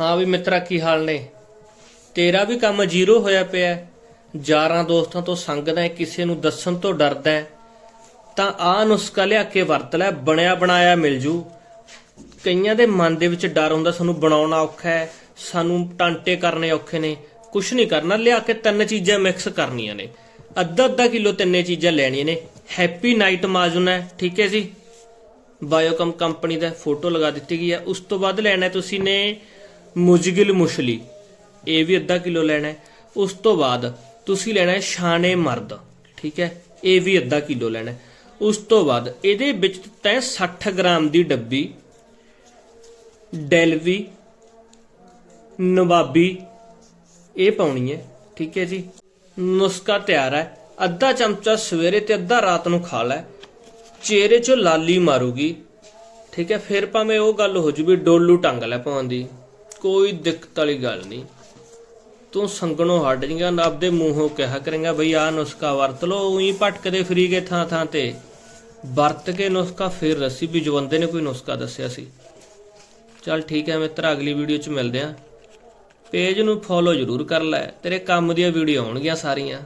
ਹਾਂ ਵੀ ਮਿੱਤਰਾ, ਕੀ ਹਾਲ ਨੇ? ਤੇਰਾ ਵੀ ਕੰਮ ਜ਼ੀਰੋ ਹੋਇਆ ਪਿਆ ਹੈ। ਯਾਰਾਂ ਦੋਸਤਾਂ ਤੋਂ ਸੰਗਦਾ ਹੈ, ਕਿਸੇ ਨੂੰ ਦੱਸਣ ਤੋਂ ਡਰਦਾ ਹੈ। ਤਾਂ ਆ ਨੁਸਖਾ ਲਿਆ ਕੇ ਵਰਤ ਲੈ, ਬਣਿਆ ਬਣਾਇਆ ਮਿਲ ਜੂ। ਕਈਆਂ ਦੇ ਮਨ ਦੇ ਵਿੱਚ ਡਰ ਹੁੰਦਾ, ਸਾਨੂੰ ਬਣਾਉਣਾ ਔਖਾ ਹੈ, ਸਾਨੂੰ ਟਾਂਟੇ ਕਰਨੇ ਔਖੇ ਨੇ। ਕੁਛ ਨਹੀਂ ਕਰਨਾ, ਲਿਆ ਕੇ ਤਿੰਨ ਚੀਜ਼ਾਂ ਮਿਕਸ ਕਰਨੀਆਂ ਨੇ। ਅੱਧਾ ਅੱਧਾ ਕਿਲੋ ਤਿੰਨੇ ਚੀਜ਼ਾਂ ਲੈਣੀਆਂ ਨੇ। ਹੈਪੀ ਨਾਈਟ ਮਾਜੂਨ ਹੈ, ਠੀਕ ਹੈ ਜੀ? ਬਾਇਓਕਮ ਕੰਪਨੀ ਦਾ ਫੋਟੋ ਲਗਾ ਦਿੱਤੀ ਗਈ ਹੈ। ਉਸ ਤੋਂ ਬਾਅਦ ਲੈਣਾ ਤੁਸੀਂ ਨੇ ਮੁਜਗਿਲ ਮੁਸ਼ਲੀ ਇਹ ਵੀ ਅੱਧਾ ਕਿਲੋ ਲੈਣਾ ਹੈ। ਉਸ ਤੋਂ ਬਾਅਦ ਤੁਸੀਂ ਲੈਣਾ ਹੈ ਸ਼ਾਨੇ ਮਰਦ, ਠੀਕ ਹੈ? ਇਹ ਵੀ ਅੱਧਾ ਕਿਲੋ ਲੈਣਾ ਹੈ। ਉਸ ਤੋਂ ਬਾਅਦ ਇਹਦੇ ਵਿੱਚ ਤੈਂ 60 ਗ੍ਰਾਮ ਦੀ ਡੱਬੀ, ਡੈਲਵੀ, ਨਵਾਬੀ, ਇਹ ਪਾਉਣੀ ਹੈ, ਠੀਕ ਹੈ ਜੀ? ਨੁਸਖਾ ਤਿਆਰ ਹੈ। ਅੱਧਾ ਚਮਚਾ ਸਵੇਰੇ ਤੇ ਅੱਧਾ ਰਾਤ ਨੂੰ ਖਾ ਲੈ। ਚਿਹਰੇ 'ਚੋਂ ਲਾਲੀ ਮਾਰੂਗੀ। ਠੀਕ ਹੈ? ਫਿਰ ਭਾਵੇਂ ਉਹ ਗੱਲ ਹੋ ਜੂ ਵੀ ਡੋਲੂ ਟੰਗ ਲੈ ਪਾਉਣ ਦੀ। ਕੋਈ ਦਿੱਕਤ ਵਾਲੀ ਗੱਲ ਨਹੀਂ। ਤੂੰ ਸੰਗਣੋਂ ਹਟ ਜਾਏਗਾ ਆਪਦੇ ਮੂੰਹੋਂ ਕਿਹਾ ਕਰੇਗਾ ਬਈ ਆਹ ਨੁਸਖਾ ਵਰਤ ਲਓ, ਉਹੀ ਭਟਕਦੇ ਫਰੀ ਗਏ ਥਾਂ ਥਾਂ ਤੇ। ਵਰਤ ਕੇ ਨੁਸਖਾ ਫਿਰ ਰੱਸੀ ਵੀ ਜਵੰਦੇ ਨੇ ਕੋਈ ਨੁਸਖਾ ਦੱਸਿਆ ਸੀ। ਚੱਲ ਠੀਕ ਹੈ ਮਿੱਤਰ, ਅਗਲੀ ਵੀਡੀਓ 'ਚ ਮਿਲਦੇ ਆਂ ਪੇਜ ਨੂੰ ਫੋਲੋ ਜ਼ਰੂਰ ਕਰ ਲੈ, ਤੇਰੇ ਕੰਮ ਦੀਆਂ ਵੀਡੀਓ ਆਉਣਗੀਆਂ ਸਾਰੀਆਂ।